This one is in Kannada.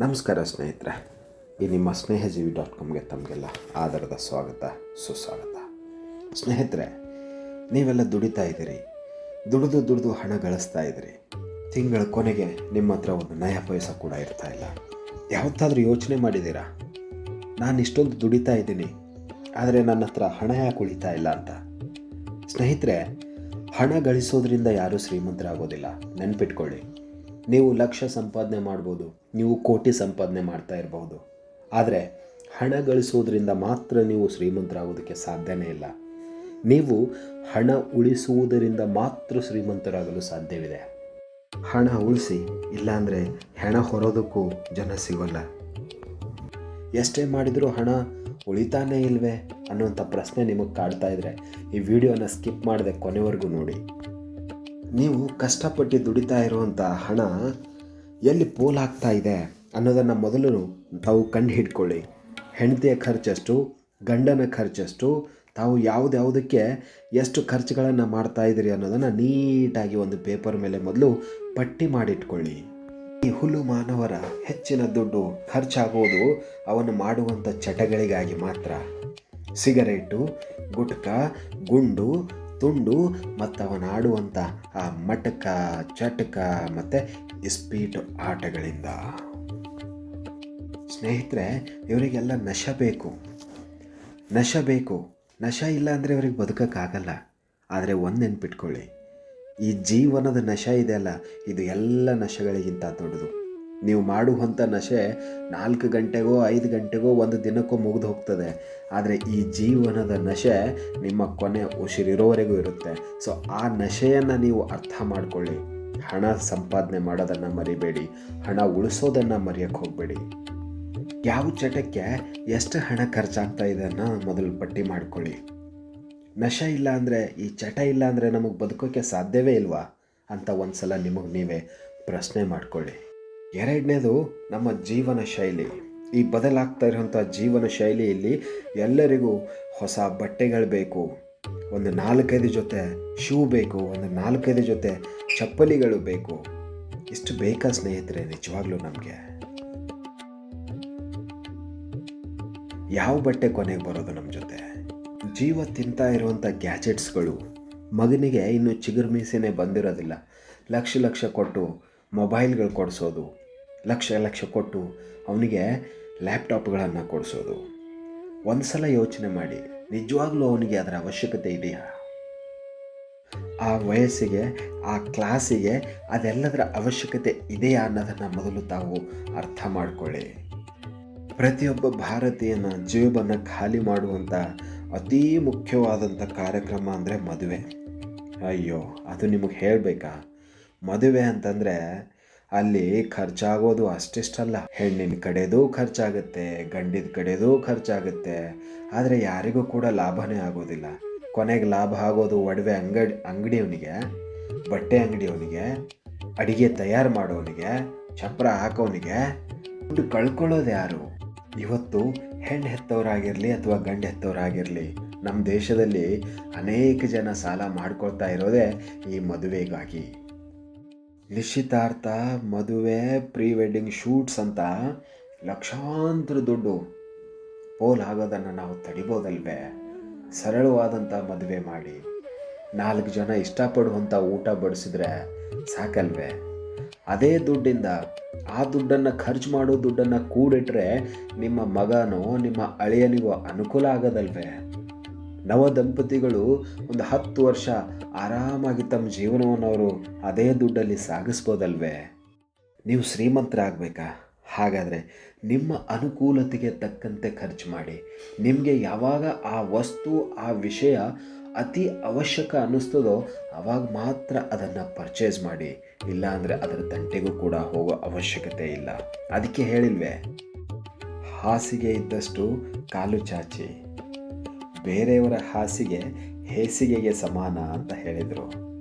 ನಮಸ್ಕಾರ ಸ್ನೇಹಿತರೆ, ಈ ನಿಮ್ಮ ಸ್ನೇಹಜೀವಿ ಡಾಟ್ ಕಾಮ್ಗೆ ತಮಗೆಲ್ಲ ಆಧಾರದ ಸ್ವಾಗತ, ಸುಸ್ವಾಗತ. ಸ್ನೇಹಿತರೆ, ನೀವೆಲ್ಲ ದುಡಿತಾ ಇದ್ದೀರಿ, ದುಡಿದು ದುಡಿದು ಹಣ ಗಳಿಸ್ತಾ ಇದ್ದೀರಿ, ತಿಂಗಳ ಕೊನೆಗೆ ನಿಮ್ಮ ಹತ್ರ ಒಂದು ನಯ ಪೈಸ ಕೂಡ ಇರ್ತಾ ಇಲ್ಲ. ಯಾವತ್ತಾದರೂ ಯೋಚನೆ ಮಾಡಿದ್ದೀರಾ? ನಾನು ಇಷ್ಟೊಂದು ದುಡಿತಾ ಇದ್ದೀನಿ, ಆದರೆ ನನ್ನ ಹತ್ರ ಹಣ ಯಾಕೆ ಉಳಿತಾ ಇಲ್ಲ ಅಂತ? ಸ್ನೇಹಿತರೆ, ಹಣ ಗಳಿಸೋದ್ರಿಂದ ಯಾರೂ ಶ್ರೀಮಂತರಾಗೋದಿಲ್ಲ, ನೆನ್ಪಿಟ್ಕೊಳ್ಳಿ. ನೀವು ಲಕ್ಷ ಸಂಪಾದನೆ ಮಾಡ್ಬೋದು, ನೀವು ಕೋಟಿ ಸಂಪಾದನೆ ಮಾಡ್ತಾ ಇರಬಹುದು ಆದರೆ ಹಣ ಗಳಿಸೋದ್ರಿಂದ ಮಾತ್ರ ನೀವು ಶ್ರೀಮಂತರಾಗೋದಕ್ಕೆ ಸಾಧ್ಯನೇ ಇಲ್ಲ. ನೀವು ಹಣ ಉಳಿಸುವುದರಿಂದ ಮಾತ್ರ ಶ್ರೀಮಂತರಾಗಲು ಸಾಧ್ಯವಿದೆ. ಹಣ ಉಳಿಸಿ, ಇಲ್ಲಾಂದರೆ ಹೆಣ ಹೊರೋದಕ್ಕೂ ಜನ ಸಿಗೋಲ್ಲ. ಎಷ್ಟೇ ಮಾಡಿದರೂ ಹಣ ಉಳಿತಾನೇ ಇಲ್ವೇ ಅನ್ನುವಂಥ ಪ್ರಶ್ನೆ ನಿಮಗೆ ಕಾಡ್ತಾ ಇದ್ರೆ ಈ ವಿಡಿಯೋನ ಸ್ಕಿಪ್ ಮಾಡದೆ ಕೊನೆವರೆಗೂ ನೋಡಿ. ನೀವು ಕಷ್ಟಪಟ್ಟು ದುಡಿತಾ ಇರುವಂಥ ಹಣ ಎಲ್ಲಿ ಪೋಲಾಗ್ತಾ ಇದೆ ಅನ್ನೋದನ್ನು ಮೊದಲು ತಾವು ಕಂಡು ಹಿಡ್ಕೊಳ್ಳಿ. ಹೆಂಡತಿಯ ಖರ್ಚಷ್ಟು, ಗಂಡನ ಖರ್ಚಷ್ಟು, ತಾವು ಯಾವುದ್ಯಾವುದಕ್ಕೆ ಎಷ್ಟು ಖರ್ಚುಗಳನ್ನು ಮಾಡ್ತಾ ಇದ್ದೀರಿ ಅನ್ನೋದನ್ನು ನೀಟಾಗಿ ಒಂದು ಪೇಪರ್ ಮೇಲೆ ಮೊದಲು ಪಟ್ಟಿ ಮಾಡಿಟ್ಕೊಳ್ಳಿ. ಈ ಹುಲ್ಲು ಮಾನವರ ಹೆಚ್ಚಿನ ದುಡ್ಡು ಖರ್ಚಾಗುವುದು ಅವನು ಮಾಡುವಂಥ ಚಟಗಳಿಗಾಗಿ ಮಾತ್ರ. ಸಿಗರೇಟು, ಗುಟ್ಕಾ, ಗುಂಡು ತುಂಡು ಮತ್ತು ಅವನು ಆಡುವಂಥ ಆ ಮಟಕ, ಚಟಕ ಮತ್ತು ಇಸ್ಪೀಟು ಆಟಗಳಿಂದ. ಸ್ನೇಹಿತರೆ, ಇವರಿಗೆಲ್ಲ ನಶ ಬೇಕು. ನಶ ಬೇಕು. ನಶ ಇಲ್ಲ ಅಂದರೆ ಇವ್ರಿಗೆ ಬದುಕೋಕ್ಕಾಗಲ್ಲ. ಆದರೆ ಒಂದು ನೆನ್ಪಿಟ್ಕೊಳ್ಳಿ. ಈ ಜೀವನದ ನಶ ಇದೆಯಲ್ಲ ಇದು ಎಲ್ಲ ನಶಗಳಿಗಿಂತ ದೊಡ್ಡದು. ನೀವು ಮಾಡುವಂಥ ನಶೆ ನಾಲ್ಕು ಗಂಟೆಗೋ ಐದು ಗಂಟೆಗೋ ಒಂದು ದಿನಕ್ಕೋ ಮುಗಿದು ಹೋಗ್ತದೆ. ಆದರೆ ಈ ಜೀವನದ ನಶೆ ನಿಮ್ಮ ಕೊನೆ ಉಸಿರಿರೋವರೆಗೂ ಇರುತ್ತೆ. ಸೊ ಆ ನಶೆಯನ್ನು ನೀವು ಅರ್ಥ ಮಾಡಿಕೊಳ್ಳಿ. ಹಣ ಸಂಪಾದನೆ ಮಾಡೋದನ್ನು ಮರಿಬೇಡಿ. ಹಣ ಉಳಿಸೋದನ್ನು ಮರೆಯೋಕ್ಕೆ ಹೋಗಬೇಡಿ. ಯಾವ ಚಟಕ್ಕೆ ಎಷ್ಟು ಹಣ ಖರ್ಚಾಗ್ತಾ ಇದೆ ಅನ್ನೋ ಮೊದಲು ಪಟ್ಟಿ ಮಾಡ್ಕೊಳ್ಳಿ. ನಶ ಇಲ್ಲ ಅಂದರೆ, ಈ ಚಟ ಇಲ್ಲ ಅಂದರೆ ನಮಗೆ ಬದುಕೋಕ್ಕೆ ಸಾಧ್ಯವೇ ಇಲ್ವಾ? ಅಂತ ಒಂದು ಸಲ ನಿಮಗೆ ನೀವೇ ಪ್ರಶ್ನೆ ಮಾಡ್ಕೊಳ್ಳಿ. ಎರಡನೇದು ನಮ್ಮ ಜೀವನ ಶೈಲಿ. ಈ ಬದಲಾಗ್ತಾ ಇರುವಂಥ ಜೀವನ ಶೈಲಿಯಲ್ಲಿ ಎಲ್ಲರಿಗೂ ಹೊಸ ಬಟ್ಟೆಗಳು ಬೇಕು, ಒಂದು ನಾಲ್ಕೈದು ಜೊತೆ ಶೂ ಬೇಕು, ಒಂದು ನಾಲ್ಕೈದು ಜೊತೆ ಚಪ್ಪಲಿಗಳು ಬೇಕು. ಇಷ್ಟು ಬೇಕಾ ಸ್ನೇಹಿತರೆ, ನಿಜವಾಗ್ಲೂ ನಮಗೆ? ಯಾವ ಬಟ್ಟೆ ಕೊನೆಗೆ ಬರೋದು ನಮ್ಮ ಜೊತೆ? ಜೀವ ತಿಂತಾ ಇರುವಂಥ ಗ್ಯಾಜೆಟ್ಸ್ಗಳು. ಮಗನಿಗೆ ಇನ್ನು ಚಿಗುರು ಮೀಸೆನೇ ಬಂದಿರೋದಿಲ್ಲ. ಲಕ್ಷ ಲಕ್ಷ ಕೊಟ್ಟು ಮೊಬೈಲ್ಗಳು ಕೊಡಿಸೋದು. ಲಕ್ಷ ಲಕ್ಷ ಕೊಟ್ಟು ಅವನಿಗೆ ಲ್ಯಾಪ್ಟಾಪ್ಗಳನ್ನು ಕೊಡಿಸೋದು. ಒಂದು ಸಲ ಯೋಚನೆ ಮಾಡಿ, ನಿಜವಾಗ್ಲೂ ಅವನಿಗೆ ಅದರ ಅವಶ್ಯಕತೆ ಇದೆಯಾ? ಆ ವಯಸ್ಸಿಗೆ, ಆ ಕ್ಲಾಸಿಗೆ ಅದೆಲ್ಲದರ ಅವಶ್ಯಕತೆ ಇದೆಯಾ ಅನ್ನೋದನ್ನು ಮೊದಲು ತಾವು ಅರ್ಥ ಮಾಡಿಕೊಳ್ಳಿ. ಪ್ರತಿಯೊಬ್ಬ ಭಾರತೀಯನ ಜೀವನ ಖಾಲಿ ಮಾಡುವಂಥ ಅತೀ ಮುಖ್ಯವಾದಂಥ ಕಾರ್ಯಕ್ರಮ ಅಂದರೆ ಮದುವೆ. ಅಯ್ಯೋ, ಅದು ನಿಮಗೆ ಹೇಳಬೇಕಾ? ಮದುವೆ ಅಂತಂದರೆ ಅಲ್ಲಿ ಖರ್ಚಾಗೋದು ಅಷ್ಟಿಷ್ಟಲ್ಲ. ಹೆಣ್ಣಿನ ಕಡೆದು ಖರ್ಚಾಗುತ್ತೆ, ಗಂಡಿದ ಕಡೆದು ಖರ್ಚಾಗುತ್ತೆ. ಆದರೆ ಯಾರಿಗೂ ಕೂಡ ಲಾಭನೇ ಆಗೋದಿಲ್ಲ. ಕೊನೆಗೆ ಲಾಭ ಆಗೋದು ಒಡವೆ ಅಂಗಡಿ, ಅಂಗಡಿಯವನಿಗೆ, ಬಟ್ಟೆ ಅಂಗಡಿಯವನಿಗೆ, ಅಡಿಗೆ ತಯಾರು ಮಾಡೋವನಿಗೆ, ಚಪ್ರ ಹಾಕೋವನಿಗೆ. ದುಡ್ಡು ಕಳ್ಕೊಳ್ಳೋದು ಯಾರು? ಇವತ್ತು ಹೆಣ್ಣು ಹೆತ್ತವರಾಗಿರಲಿ ಅಥವಾ ಗಂಡು ಹೆತ್ತವರಾಗಿರಲಿ ನಮ್ಮ ದೇಶದಲ್ಲಿ ಅನೇಕ ಜನ ಸಾಲ ಮಾಡ್ಕೊಳ್ತಾ ಇರೋದೇ ಈ ಮದುವೆಗಾಗಿ. ನಿಶ್ಚಿತಾರ್ಥ ಮದುವೆ ಪ್ರೀ ವೆಡ್ಡಿಂಗ್ ಶೂಟ್ಸ್ ಅಂತ ಲಕ್ಷಾಂತರ ದುಡ್ಡು ಪೋಲ್ ಆಗೋದನ್ನು ನಾವು ತಡಿಬೋದಲ್ವೇ? ಸರಳವಾದಂಥ ಮದುವೆ ಮಾಡಿ. ನಾಲ್ಕು ಜನ ಇಷ್ಟಪಡುವಂಥ ಊಟ ಬಡಿಸಿದ್ರೆ ಸಾಕಲ್ವೇ? ಅದೇ ದುಡ್ಡಿಂದ ಆ ದುಡ್ಡನ್ನು ಖರ್ಚು ಮಾಡೋ ದುಡ್ಡನ್ನು ಕೂಡಿಟ್ರೆ ನಿಮ್ಮ ಮಗನೋ ನಿಮ್ಮ ಅಳಿಯನಿಗೋ ಅನುಕೂಲ ಆಗೋದಲ್ವೇ? ನವ ದಂಪತಿಗಳು ಒಂದು ಹತ್ತು ವರ್ಷ ಆರಾಮಾಗಿ ತಮ್ಮ ಜೀವನವನ್ನು ಅವರು ಅದೇ ದುಡ್ಡಲ್ಲಿ ಸಾಗಿಸ್ಬೋದಲ್ವೇ? ನೀವು ಶ್ರೀಮಂತರಾಗಬೇಕಾ? ಹಾಗಾದರೆ ನಿಮ್ಮ ಅನುಕೂಲತೆಗೆ ತಕ್ಕಂತೆ ಖರ್ಚು ಮಾಡಿ, ನಿಮಗೆ ಯಾವಾಗ ಆ ವಸ್ತು, ಆ ವಿಷಯ ಅತಿ ಅವಶ್ಯಕ ಅನ್ನಿಸ್ತದೋ ಆವಾಗ ಮಾತ್ರ ಅದನ್ನು ಪರ್ಚೇಸ್ ಮಾಡಿ, ಇಲ್ಲಾಂದರೆ ಅದರ ತಂಟೆಗೂ ಕೂಡ ಹೋಗೋ ಅವಶ್ಯಕತೆ ಇಲ್ಲ. ಅದಕ್ಕೆ ಹೇಳಿಲ್ವೇ? ಹಾಸಿಗೆ ಇದ್ದಷ್ಟು ಕಾಲು ಚಾಚಿ. ಬೇರೆಯವರ ಹಾಸಿಗೆ ಹೇಸಿಗೆಗೆ ಸಮಾನ ಅಂತ ಹೇಳಿದರು.